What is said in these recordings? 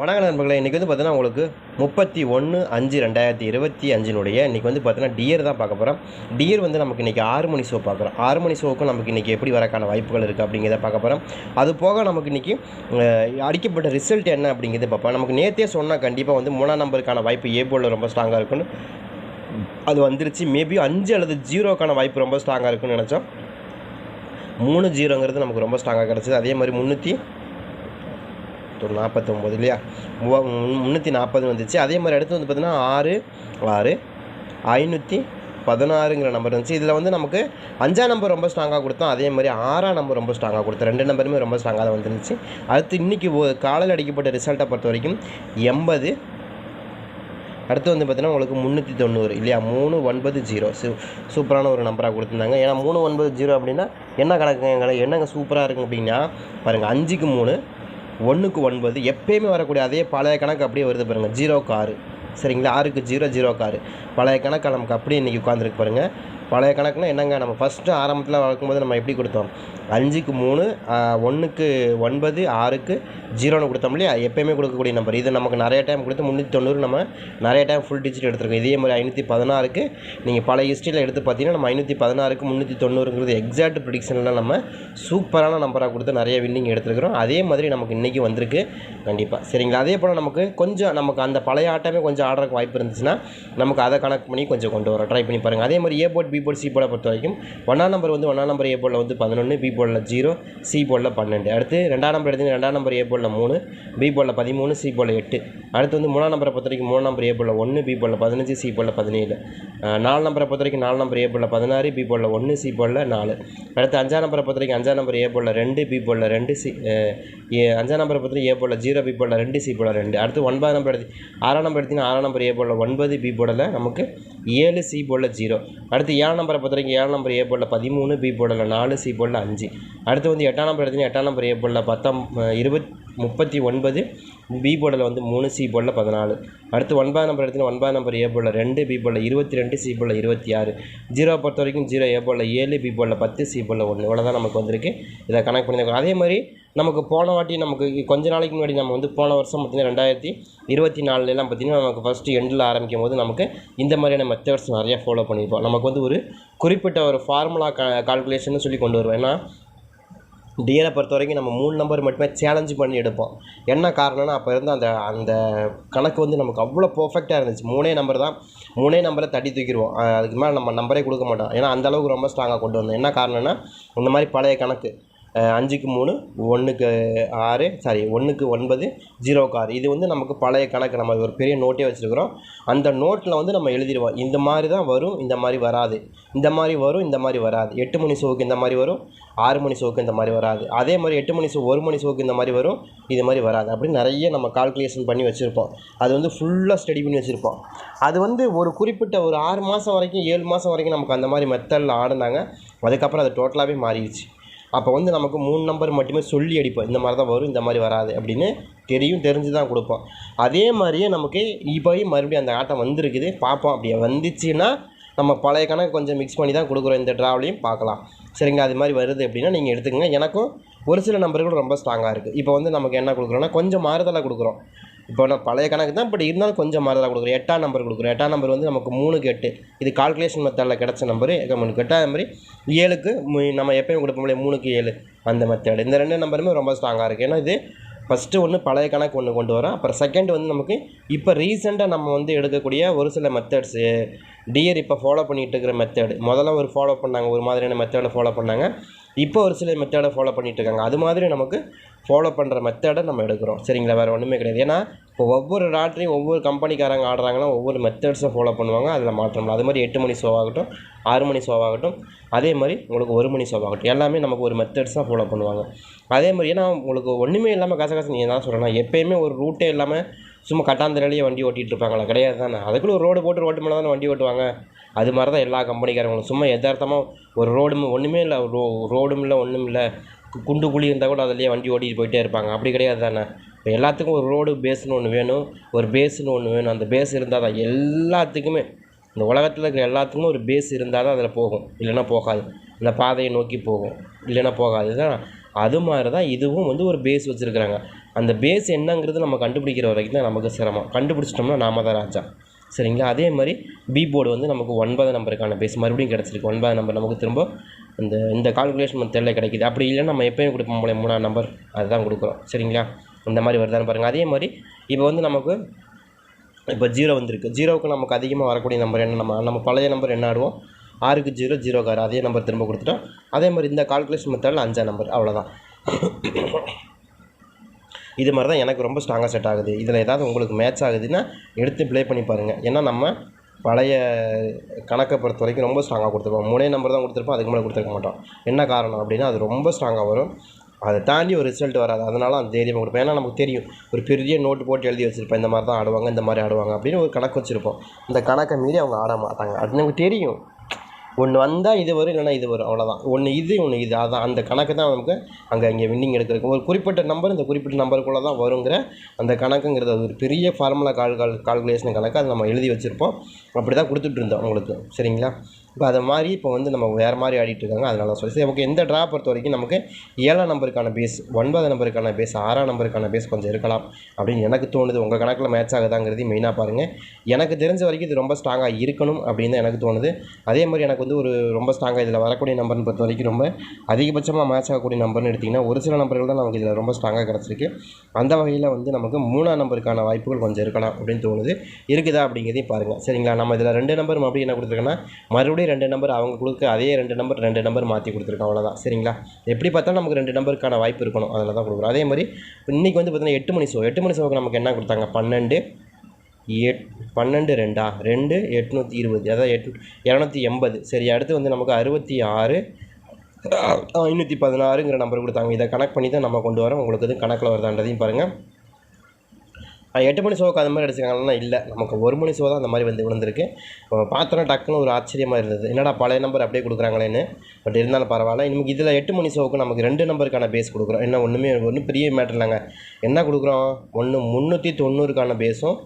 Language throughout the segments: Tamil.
வணக்க நண்பர்களே இன்றைக்கி வந்து பார்த்தீங்கன்னா உங்களுக்கு முப்பத்தி ஒன்று அஞ்சு ரெண்டாயிரத்தி இருபத்தி அஞ்சினுடைய இன்றைக்கி வந்து பார்த்தீங்கன்னா டியர் தான் பார்க்க போகிறோம் டியர் வந்து நமக்கு இன்றைக்கி ஆறு மணி ஷோ பார்க்குறோம். ஆறு மணி ஷோவுக்கும் நமக்கு இன்றைக்கி எப்படி வரக்கான வாய்ப்புகள் இருக்குது அப்படிங்கிறத பார்க்க போகிறோம் அது போக நமக்கு இன்றைக்கி அடிக்கப்பட்ட ரிசல்ட் என்ன அப்படிங்கிறத பார்ப்போம். நமக்கு நேற்றே சொன்னால் கண்டிப்பாக வந்து மூணாம் நம்பருக்கான வாய்ப்பு ஏ ரொம்ப ஸ்ட்ராங்காக இருக்குன்னு அது வந்துருச்சு. மேபி அஞ்சு அல்லது ஜீரோக்கான வாய்ப்பு ரொம்ப ஸ்ட்ராங்காக இருக்குன்னு நினச்சோம். மூணு ஜீரோங்கிறது நமக்கு ரொம்ப ஸ்ட்ராங்காக கிடச்சிது. அதே மாதிரி முந்நூற்றி ஒரு நாற்பத்தொம்போது இல்லையா? மூவா முந்நூற்றி நாற்பது வந்துச்சு. அதே மாதிரி அடுத்து வந்து பார்த்தீங்கன்னா ஆறு ஆறு ஐநூற்றி பதினாறுங்கிற நம்பர் இருந்துச்சு இதில் வந்து நமக்கு அஞ்சாம் நம்பர் ரொம்ப ஸ்ட்ராங்காக கொடுத்தோம். அதே மாதிரி ஆறாம் நம்பர் ரொம்ப ஸ்ட்ராங்காக கொடுத்தோம். ரெண்டு நம்பருமே ரொம்ப ஸ்ட்ராங்காக தான் வந்துருந்துச்சு. அடுத்து இன்றைக்கி காலையில் அடிக்கப்பட்ட ரிசல்ட்டை பொறுத்த வரைக்கும் எண்பது. அடுத்து வந்து பார்த்தீங்கன்னா உங்களுக்கு முந்நூற்றி தொண்ணூறு இல்லையா? மூணு ஒன்பது ஜீரோ. சூ சூப்பரான ஒரு நம்பராக கொடுத்துருந்தாங்க. ஏன்னா மூணு ஒன்பது ஜீரோ அப்படின்னா என்ன கணக்குங்க என்னங்க சூப்பராக இருக்குங்க அப்படின்னா பாருங்கள் அஞ்சுக்கு மூணு ஒன்றுக்கு ஒன்பது எப்பயுமே வரக்கூடிய அதே பழைய கணக்கு அப்படியே வருது பாருங்கள் ஜீரோக்கு ஆறு சரிங்களா? ஆறுக்கு ஜீரோ ஜீரோக்கு ஆறு பழைய கணக்கு நமக்கு அப்படியே இன்றைக்கி உட்காந்துருக்கு பாருங்கள் பழைய கணக்குனா என்னங்க? நம்ம ஃபஸ்ட்டு ஆரம்பத்தில் வளர்க்கும்போது நம்ம எப்படி கொடுத்தோம்? அஞ்சுக்கு மூணு ஒன்றுக்கு ஒன்பது ஆறுக்கு ஜீரோன்னு கொடுத்தோம் இல்லையா? எப்பயுமே கொடுக்கக்கூடிய நம்பர் இது நமக்கு நிறைய டைம் கொடுத்து முந்நூற்றி தொண்ணூறு நம்ம நிறைய டைம் ஃபுல் டிஜிட் எடுத்துருக்கோம். இதே மாதிரி ஐநூற்றி பதினாறுக்கு நீங்கள் பல ஹிஸ்ட்ரியில் எடுத்து பார்த்தீங்கன்னா நம்ம ஐநூற்றி பதினாறுக்கு முந்நூற்றி தொண்ணூறுங்கிறது எக்ஸாக்ட் ப்ரிடிக்ஷனில் நம்ம சூப்பரான நம்பராக கொடுத்து நிறைய வின்னிங் எடுத்துருக்கிறோம். அதே மாதிரி நமக்கு இன்றைக்கி வந்திருக்கு. கண்டிப்பாக சரிங்களா? அதே போல் நமக்கு கொஞ்சம் நமக்கு அந்த பழைய ஆட்டமே கொஞ்சம் ஆடுறதுக்கு வாய்ப்பு இருந்துச்சுன்னா நமக்கு அதை கணக்கு பண்ணி கொஞ்சம் கொண்டு வரோம் ட்ரை பண்ணி பாருங்கள் அதே மாதிரி A board B board C போர்டை பொறுத்த வரைக்கும் ஒன்றாம் நம்பர் வந்து ஒன்றாம் நம்பர் ஏ போர்டில் வந்து பதினொன்று பி போலில் ஜீரோ சி போலில் பன்னெண்டு. அடுத்து ரெண்டாம் நம்பர் எடுத்து ரெண்டாம் நம்பர் ஏ போலில் மூணு பி போலில் பதிமூணு சி போர்டில் எட்டு. அடுத்து வந்து மூணாம் நம்பரை பொறுத்த வரைக்கும் மூணு நம்பர் ஏ போலில் ஒன்று பி போலில் பதினஞ்சு சி போலில் பதினேழு. நாலு நம்பரை பொறுத்த வரைக்கும் நாலு நம்பர் ஏ போலில் பதினாறு பி போலில் ஒன்று சி போலில் நாலு. அடுத்து அஞ்சாம் நம்பரை பொறுத்த வரைக்கும் அஞ்சாம் நம்பர் ஏ போலில் ரெண்டு பி போலில் ரெண்டு சி ஏ அஞ்சாம் நம்பரை பொறுத்த வரைக்கும் ஏ போலில் ஜீரோ பி போலில் ரெண்டு சி போர்டில் ரெண்டு. அடுத்து ஒன்பதாம் நம்பர் எடுத்து ஆறாம் நம்பர் எடுத்திங்கன்னா ஆறாம் நம்பர் ஏ போலில் ஒன்பது பி போர்டில் நமக்கு ஏழு சி போர்டில் ஜீரோ. அடுத்து ஏழு நம்பரை பொறுத்த வரைக்கும் ஏழு நம்பர் ஏ போலில் பதிமூணு பி போடல நாலு சி போலில் அஞ்சு. அடுத்து வந்து எட்டாம் நம்பர் எடுத்தீங்கன்னா எட்டாம் நம்பர் ஏ போர்டில் பத்தாம் இருபத் முப்பத்தி ஒன்பது பி போர்டில் வந்து மூணு சி போர்டில் பதினாலு. அடுத்து ஒன்பதாம் நம்பர் எடுத்தீங்கன்னா ஒன்பதாம் நம்பர் ஏ போர்டில் ரெண்டு பி போர்டில் இருபத்தி ரெண்டு சி போர்டில் இருபத்தி ஆறு. ஜீரோ பொறுத்த வரைக்கும் ஜீரோ ஏ போர்டில் ஏழு பி போர்டில் பத்து சி போர்டில் ஒன்று. இவ்வளோ தான் நமக்கு வந்திருக்கு. இதை கனெக்ட் பண்ணியிருக்கோம். அதே மாதிரி நமக்கு போன வாட்டி நமக்கு கொஞ்ச நாளைக்கு முன்னாடி நம்ம வந்து போன வருஷம் பார்த்திங்கன்னா ரெண்டாயிரத்தி இருபத்தி நாலுலாம் பார்த்திங்கன்னா நமக்கு ஃபஸ்ட்டு எண்டில் ஆரம்பிக்கும் போது நமக்கு இந்த மாதிரியான மெத்தட்ஸ் நிறையா ஃபாலோ பண்ணியிருப்போம். நமக்கு வந்து ஒரு குறிப்பிட்ட ஒரு ஃபார்முலா கா கால்குலேஷன் சொல்லி கொண்டு வருவோம். ஏன்னா டிஎனை பொறுத்த வரைக்கும் நம்ம மூணு நம்பர் மட்டுமே சேலஞ்சு பண்ணி எடுப்போம். என்ன காரணம்னா அப்போ இருந்து அந்த அந்த கணக்கு வந்து நமக்கு அவ்வளோ பர்ஃபெக்டாக இருந்துச்சு. மூணே நம்பர் தான் மூணே நம்பரை தட்டி தூக்கிடுவோம். அதுக்கு மேலே நம்ம நம்பரே கொடுக்க மாட்டோம். ஏன்னா அந்தளவுக்கு ரொம்ப ஸ்ட்ராங்காக கொண்டு வந்தோம். என்ன காரணம்னா இந்த மாதிரி பழைய கணக்கு. அஞ்சுக்கு மூணு ஒன்றுக்கு ஆறு சாரி ஒன்றுக்கு ஒன்பது ஜீரோக்கு ஆறு. இது வந்து நமக்கு பழைய கணக்கு. நம்ம ஒரு பெரிய நோட்டே வச்சுருக்கிறோம். அந்த நோட்டில் வந்து நம்ம எழுதிடுவோம். இந்த மாதிரி தான் வரும் இந்த மாதிரி வராது. இந்த மாதிரி வரும் இந்த மாதிரி வராது. எட்டு மணி ஷோவுக்கு இந்த மாதிரி வரும் ஆறு மணி ஷோவுக்கு இந்த மாதிரி வராது. அதே மாதிரி எட்டு மணி ஷோ ஒரு மணி ஷோவுக்கு இந்த மாதிரி வரும் இது மாதிரி வராது. அப்படின்னு நிறைய நம்ம கால்குலேஷன் பண்ணி வச்சுருப்போம். அது வந்து ஃபுல்லாக ஸ்டடி பண்ணி வச்சுருப்போம். அது வந்து ஒரு குறிப்பிட்ட ஒரு ஆறு மாதம் வரைக்கும் ஏழு மாதம் வரைக்கும் நமக்கு அந்த மாதிரி மெத்தடில் ஆடினாங்க. அதுக்கப்புறம் அது டோட்டலாகவே மாறிடுச்சு. அப்போ வந்து நமக்கு மூணு நம்பர் மட்டுமே சொல்லி அடிப்போம். இந்த மாதிரி தான் வரும் இந்த மாதிரி வராது அப்படின்னு தெரியும் தெரிஞ்சு தான் கொடுப்போம். அதே மாதிரியே நமக்கு இப்போ மறுபடியும் அந்த ஆட்டம் வந்திருக்குது. பார்ப்போம். அப்படியே வந்துச்சுன்னா நம்ம பழைய கணக்கு கொஞ்சம் மிக்ஸ் பண்ணி தான் கொடுக்குறோம். இந்த ட்ராவலையும் பார்க்கலாம். சரிங்க அது மாதிரி வருது அப்படின்னா நீங்கள் எடுத்துக்கங்க. எனக்கும் ஒரு சில நம்பர்கள் ரொம்ப ஸ்ட்ராங்காக இருக்குது இப்போ வந்து நமக்கு என்ன கொடுக்குறோன்னா கொஞ்சம் மாறுதலாக கொடுக்குறோம். இப்போ நான் பழைய கணக்கு தான் பட் இருந்தாலும் கொஞ்சம் மாறுதலாக கொடுக்குறோம். எட்டாம் நம்பர் கொடுக்குறோம். எட்டாம் நம்பர் வந்து நமக்கு மூணுக்கு எட்டு இது கால்குலேஷன் மெத்தடில் கிடச்ச நம்பரு மூணுக்கு எட்டாம் மாதிரி ஏழுக்கு மு- நம்ம எப்பயும் கொடுப்போம் இல்லையா? மூணுக்கு ஏழு. அந்த மெத்தட் இந்த ரெண்டு நம்பருமே ரொம்ப ஸ்ட்ராங்காக இருக்குது ஏன்னா இது ஃபஸ்ட்டு ஒன்று பழைய கணக்கு ஒன்று கொண்டு வரோம். அப்புறம் செகண்ட் வந்து நமக்கு இப்போ ரீசெண்டாக நம்ம வந்து எடுக்கக்கூடிய ஒரு சில மெத்தட்ஸு டியர் இப்போ ஃபாலோ பண்ணிகிட்டு இருக்கிற மெத்தட் முதல்ல ஒரு ஃபாலோ பண்ணாங்க. ஒரு மாதிரியான மெத்தடை ஃபாலோ பண்ணாங்க. இப்போ ஒரு சில மெத்தடை ஃபாலோ பண்ணிகிட்டு இருக்காங்க அது மாதிரி நமக்கு ஃபாலோ பண்ணுற மெத்தடை நம்ம எடுக்கிறோம். சரிங்களா? வேறு ஒன்றுமே கிடையாது. ஏன்னா இப்போ ஒவ்வொரு ராட்ரியும் ஒவ்வொரு கம்பெனிக்காரங்க ஆடுறாங்கன்னா ஒவ்வொரு மெத்தட்ஸை ஃபாலோ பண்ணுவாங்க. அதில் மாற்றம் அது மாதிரி எட்டு மணி ஷோவாகட்டும் ஆறு மணி ஷோவாகட்டும் அதே மாதிரி உங்களுக்கு ஒரு மணி ஷோவாகட்டும் எல்லாமே நமக்கு ஒரு மெத்தட்ஸாக ஃபாலோ பண்ணுவாங்க. அதே மாதிரி ஏன்னா உங்களுக்கு ஒன்றுமே இல்லாமல் கச கச நீங்கள் தான் சொல்லணும் எப்போயுமே ஒரு ரூட்டே இல்லாமல் சும்மா கட்டாந்தரையிலேயே வண்டி ஓட்டிகிட்டு இருப்பாங்களா? கிடையாது தானே. அதுக்குள்ளே ஒரு ரோடு போட்டு ரோட்டு மேலே தானே வண்டி ஓட்டுவாங்க? அது மாதிரி தான் எல்லா கம்பெனிக்காரங்களும். சும்மா எதார்த்தமாக ஒரு ரோடும் ஒன்றுமே இல்லை. ரோ ரோடும் இல்லை ஒன்றும் இல்லை. குண்டு குழி இருந்தால் கூட அதுலேயே வண்டி ஓட்டிகிட்டு போயிட்டே இருப்பாங்க. அப்படி கிடையாது தானே. இப்போ எல்லாத்துக்கும் ஒரு ரோடு பேஸ்னு ஒன்று வேணும். ஒரு பேஸ்னு ஒன்று வேணும். அந்த பேஸ் இருந்தால் தான் எல்லாத்துக்குமே இந்த உலகத்தில் இருக்கிற எல்லாத்துக்குமே ஒரு பேஸ் இருந்தால் தான் அதில் போகும். இல்லைன்னா போகாது. இந்த பாதையை நோக்கி போகும். இல்லைன்னா போகாது. தான் அது மாதிரி தான் இதுவும் வந்து ஒரு பேஸ் வச்சுருக்குறாங்க. அந்த பேஸ் என்னங்கிறது நம்ம கண்டுபிடிக்கிற வரைக்கும் தான் நமக்கு சிரமம். கண்டுபிடிச்சிட்டோம்னா நாம தான் ராஜா. சரிங்களா? அதே மாதிரி பி போர்டு வந்து நமக்கு ஒன்பது நம்பருக்கான பேஸ் மறுபடியும் கிடச்சிருக்கு. ஒன்பது நம்பர் நமக்கு திரும்ப இந்த இந்த கால்குலேஷன் மெத்தடில் கிடைக்குது. அப்படி இல்லைன்னா நம்ம எப்பயும் கொடுப்போம் போல மூணாம் நம்பர் அதுதான் கொடுக்குறோம். சரிங்களா? இந்த மாதிரி வருதான்னு பாருங்கள் அதே மாதிரி இப்போ வந்து நமக்கு இப்போ ஜீரோ வந்திருக்கு. ஜீரோவுக்கு நமக்கு அதிகமாக வரக்கூடிய நம்பர் என்ன? நம்ம நம்ம பழைய நம்பர் என்ன ஆடுவோம்? ஆறுக்கு ஜீரோ ஜீரோக்கு ஆறு. அதே நம்பர் திரும்ப கொடுத்துட்டோம். அதே மாதிரி இந்த கால்குலேஷன் மெத்தடில் அஞ்சாம் நம்பர் அவ்வளோதான் இது மாதிரி தான் எனக்கு ரொம்ப ஸ்ட்ராங்காக செட் ஆகுது. இதில் ஏதாவது உங்களுக்கு மேட்ச் ஆகுதுன்னா எடுத்து ப்ளே பண்ணி பாருங்கள் ஏன்னா நம்ம பழைய கணக்கை பொறுத்த வரைக்கும் ரொம்ப ஸ்ட்ராங்காக கொடுத்துருப்போம். மூணே நம்பர் தான் கொடுத்துருப்போம். அதுக்கு மேலே கொடுத்துருக்க மாட்டோம். என்ன காரணம் அப்படின்னா அது ரொம்ப ஸ்ட்ராங்காக வரும். அதை தாண்டி ஒரு ரிசல்ட் வராது. அதனால அந்த தைரியமாக கொடுப்பேன் ஏன்னா நமக்கு தெரியும். ஒரு பெரிய நோட்டு போட்டு எழுதி வச்சுருப்பேன் இந்த மாதிரி தான் ஆடுவாங்க இந்த மாதிரி ஆடுவாங்க அப்படின்னு ஒரு கணக்கு வச்சுருப்போம். இந்த கணக்கை மீறி அவங்க ஆட மாட்டாங்க. அது நமக்கு தெரியும். ஒன்று வந்தால் இது வரும் இல்லைன்னா இது வரும். அவ்வளோதான் ஒன்று இது ஒன்று இது. அதான் அந்த கணக்கு தான் நமக்கு அங்கே இங்கே வின்னிங் எடுக்கிறதுக்கு. ஒரு குறிப்பிட்ட நம்பர் இந்த குறிப்பிட்ட நம்பருக்குள்ளே தான் வருங்கிற அந்த கணக்குங்கிறது. அது ஒரு பெரிய ஃபார்முலா கால் கால் கால்குலேஷன் கணக்கு. அதை நம்ம எழுதி வச்சுருப்போம். அப்படி தான் கொடுத்துட்டு இருந்தோம் உங்களுக்கு. சரிங்களா? இப்போ அதை மாதிரி இப்போ வந்து நம்ம வேறு மாதிரி ஆடிட்டு இருக்காங்க. அதனால சொல்லி சரி ஓகே இந்த ட்ரா பொறுத்த வரைக்கும் நமக்கு ஏழாம் நம்பருக்கான பேஸ் ஒன்பது நம்பருக்கான பேஸ் ஆறாம் நம்பருக்கான பேஸ் கொஞ்சம் இருக்கலாம் அப்படின்னு எனக்கு தோணுது. உங்கள் கணக்கில் மேட்ச் ஆகுதாங்கிறது மெயினாக பாருங்கள் எனக்கு தெரிஞ்ச வரைக்கும் இது ரொம்ப ஸ்ட்ராங்காக இருக்கணும் அப்படின்னு தான் எனக்கு தோணுது. அதே மாதிரி எனக்கு வந்து ஒரு ரொம்ப ஸ்ட்ராங்காக இதில் வரக்கூடிய நம்பர்னு பொறுத்த வரைக்கும் ரொம்ப அதிகபட்சமாக மேட்ச் ஆகக்கூடிய நம்பர்னு எடுத்திங்கன்னா ஒரு சில நம்பர்கள் தான் நமக்கு இதில் ரொம்ப ஸ்ட்ராங்காக கிடச்சிருக்கு. அந்த வகையில் வந்து நமக்கு மூணாம் நம்பருக்கான வாய்ப்புகள் கொஞ்சம் இருக்கலாம் அப்படின்னு தோணுது. இருக்குதா அப்படிங்கிறதையும் பாருங்கள் சரிங்களா? நம்ம இதில் ரெண்டு நம்பர் மறுபடியும் என்ன கொடுத்துருக்கோன்னா மறுபடியும் ரெண்டு நம்பர் அவங்க கொடுக்க அதே ரெண்டு நம்பர் ரெண்டு நம்பர் மாற்றி கொடுத்துருக்கோம் அவ்வளோதான் சரிங்களா? எப்படி பார்த்தாலும் நமக்கு ரெண்டு நம்பருக்கான வாய்ப்பு இருக்கணும். அதில் தான் கொடுக்குறோம். அதே மாதிரி இன்றைக்கி வந்து பார்த்திங்கன்னா எட்டு மணி ஷோ எட்டு மணி ஷோவுக்கு நமக்கு என்ன கொடுத்தாங்க? பன்னெண்டு எட் பன்னெண்டு ரெண்டா? ரெண்டு எட்நூற்றி இருபது. அதாவது எட் இரநூத்தி எண்பது. சரி அடுத்து வந்து நமக்கு அறுபத்தி ஆறு ஐநூற்றி பதினாறுங்கிற நம்பர் கொடுத்தாங்க. இதை கனெக்ட் பண்ணி தான் நம்ம கொண்டு வரோம். உங்களுக்கு இது கணக்கில் வருதான்றதையும் பாருங்கள் எட்டு மணி ஷோக்கு அந்த மாதிரி அடிச்சிருக்காங்கன்னா இல்லை. நமக்கு ஒரு மணி ஷோ தான் அந்த மாதிரி வந்து விழுந்திருக்கு. பார்த்தோன்னா டக்குன்னு ஒரு ஆச்சரியமாக இருந்தது. என்னடா பழைய நம்பர் அப்படியே கொடுக்குறாங்களேன்னு. பட் இருந்தாலும் பரவாயில்ல. இனிமேல் இதில் எட்டு மணி ஷோவுக்கு நமக்கு ரெண்டு நம்பருக்கான பேஸ் கொடுக்குறோம். என்ன ஒன்றுமே ஒன்றும் பெரிய மேட்டர் இல்லைங்க. என்ன கொடுக்குறோம்? ஒன்று முந்நூற்றி தொண்ணூறுக்கான பேஸும்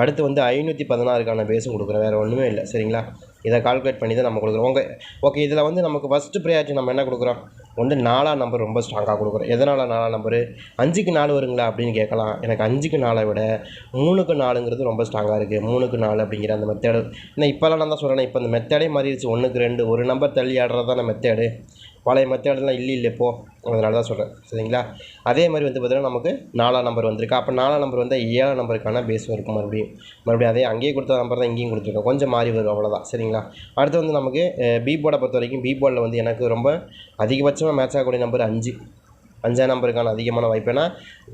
அடுத்து வந்து ஐநூற்றி பதினாறுக்கான பேஸும் கொடுக்குறோம். வேறு ஒன்றுமே இல்லை. சரிங்களா? இதை கால்குலேட் பண்ணி தான் நம்ம கொடுக்குறோம். உங்கள் ஓகே இதில் வந்து நமக்கு ஃபஸ்ட்டு ப்ரையாரிட்டி நம்ம என்ன கொடுக்குறோம்? வந்து நாலாம் நம்பர் ரொம்ப ஸ்ட்ராங்காக கொடுக்குறோம். எதனால் நாலாம் நம்பரு அஞ்சுக்கு நாலு வருங்களா அப்படின்னு கேட்கலாம். எனக்கு அஞ்சுக்கு நாலை விட மூணுக்கு நாலுங்கிறது ரொம்ப ஸ்ட்ராங்காக இருக்குது மூணுக்கு நாலு அப்படிங்கிற அந்த மெத்தேடு ஏன்னா இப்போல்லாம் நான் தான் சொல்கிறேன் இப்போ அந்த மெத்தேடே மாறிடுச்சு. ஒன்றுக்கு ரெண்டு ஒரு நம்பர் தள்ளி ஆடுறது தான் மெத்தேடு பழைய மெத்தேடெலாம் இல்லை இல்லை போ. அதனால தான் சொல்கிறேன் சரிங்களா? அதே மாதிரி வந்து பார்த்தீங்கன்னா நமக்கு நாலாம் நம்பர் வந்திருக்கு. அப்போ நாலாம் நம்பர் வந்து ஏழாம் நம்பருக்கான பேஸும் இருக்கும் மறுபடியும். மறுபடியும் அதே அங்கேயே கொடுத்த நம்பர் தான் இங்கேயும் கொடுத்துருக்கோம். கொஞ்சம் மாறி வரும் அவ்வளோதான் சரிங்களா? அடுத்து வந்து நமக்கு பி போர்டை பொறுத்த வரைக்கும் பி போர்டில் வந்து எனக்கு ரொம்ப அதிகபட்சமாக மேட்ச் ஆகக்கூடிய நம்பர் அஞ்சு. அஞ்சாம் நம்பருக்கான அதிகமான வாய்ப்பு. ஏன்னா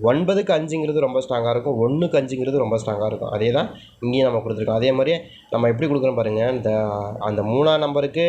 ஒன்பதுக்கு அஞ்சுங்கிறது ரொம்ப ஸ்ட்ராங்காக இருக்கும். ஒன்றுக்கு அஞ்சுங்கிறது ரொம்ப ஸ்ட்ராங்காக இருக்கும். அதே தான் இங்கேயும் நம்ம கொடுத்துருக்கோம். அதே மாதிரி நம்ம எப்படி கொடுக்குறோம் பாருங்கள் இந்த அந்த மூணாம் நம்பருக்கு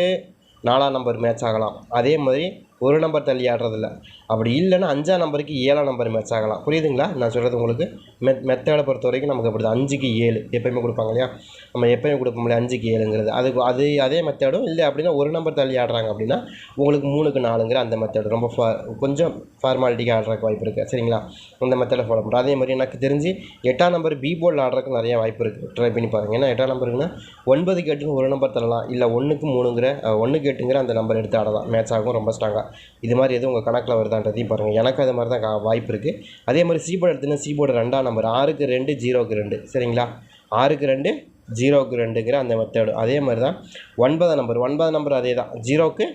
நாலாம் நம்பர் மேட்ச் ஆகலாம். அதே மாதிரி ஒரு நம்பர் தள்ளி ஆடுறதில்ல. அப்படி இல்லைன்னா அஞ்சாம் நம்பருக்கு ஏழாம் நம்பர் மேட்ச் ஆகலாம். புரியுதுங்களா? நான் சொல்கிறது உங்களுக்கு மெத் மெத்தேடை பொறுத்த வரைக்கும் நமக்கு அப்படி தான் அஞ்சுக்கு ஏழு எப்பயுமே கொடுப்பாங்க இல்லையா? நம்ம எப்பயுமே கொடுக்க முடியல அஞ்சுக்கு ஏழுங்கிறது. அதுக்கு அது அதே மெத்தேடும் இல்லை அப்படின்னா ஒரு நம்பர் தள்ளி ஆடுறாங்க அப்படின்னா உங்களுக்கு மூணுக்கு நாலுங்கிற அந்த மெத்தேடு ரொம்ப ஃபா கொஞ்சம் ஃபார்மாலிட்டிக்கு ஆடுறதுக்கு வாய்ப்பு இருக்குது சரிங்களா? அந்த மெத்தடை ஃபாலோ பண்ணுறோம் அதே மாதிரி எனக்கு தெரிஞ்சு எட்டாம் நம்பர் பி போர்டில் ஆடுறதுக்கு நிறைய வாய்ப்பு இருக்குது ட்ரை பண்ணி பாருங்கள் ஏன்னா எட்டாம் நம்பருக்குன்னா ஒன்பதுக்கு எட்டுன்னு ஒரு நம்பர் தரலாம் இல்லை ஒன்றுக்கு மூணுங்கிற ஒன்று ஒன்றுக்கு எட்டுங்கிற அந்த நம்பர் எடுத்து ஆடலாம். மேட்ச் ஆகும் ரொம்ப ஸ்ட்ராங்காக இது மாதிரி எதுவும் உங்கள் கணக்கில் வருதான்றதையும் பாருங்கள் எனக்கு அது மாதிரி தான் கா- வாய்ப்பு இருக்குது அதே மாதிரி சீபோர்டு எடுத்துன்னா ரெண்டாம் நம்பர் ஆறுக்கு ரெண்டு ஜீரோக்கு ரெண்டு. சரிங்களா? ஆறுக்கு ரெண்டு ஜீரோக்கு ரெண்டுங்கிற அந்த மெத்தேடு அதே மாதிரி தான் ஒன்பதாம் நம்பர் ஒன்பதாம் நம்பர் அதே தான். ஜீரோக்கு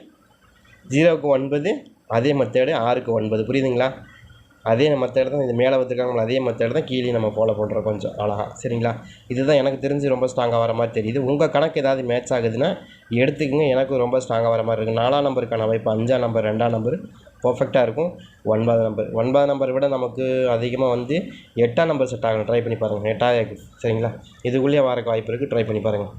ஜீரோக்கு ஒன்பது அதே மெத்தேடு ஆறுக்கு ஒன்பது. புரியுதுங்களா? அதே மெத்தேடு தான் இது மேலே வச்சுருக்காங்களோ அதே மெத்தேடு தான் கீழே நம்ம ஃபாலோ பண்ணுறோம் கொஞ்சம் அழகா. சரிங்களா? இதுதான் எனக்கு தெரிஞ்சு ரொம்ப ஸ்ட்ராங்காக வர மாதிரி தெரியுது. உங்கள் கணக்கு ஏதாவது மேட்ச் ஆகுதுன்னா எடுத்துக்கங்க. எனக்கு ரொம்ப ஸ்ட்ராங்காக வர மாதிரி இருக்குது நாலாம் நம்பருக்கான வாய்ப்பு அஞ்சாம் நம்பர் ரெண்டாம் நம்பர் பர்ஃபெக்டாக இருக்கும். ஒன்பதாம் நம்பர் ஒன்பதாம் நம்பரை விட நமக்கு அதிகமாக வந்து எட்டாம் நம்பர் செட் ஆகணும். ட்ரை பண்ணி பாருங்கள் எட்டாவது சரிங்களா? இதுக்குள்ளேயே வரக்கு வாய்ப்பு இருக்குது ட்ரை பண்ணி பாருங்கள்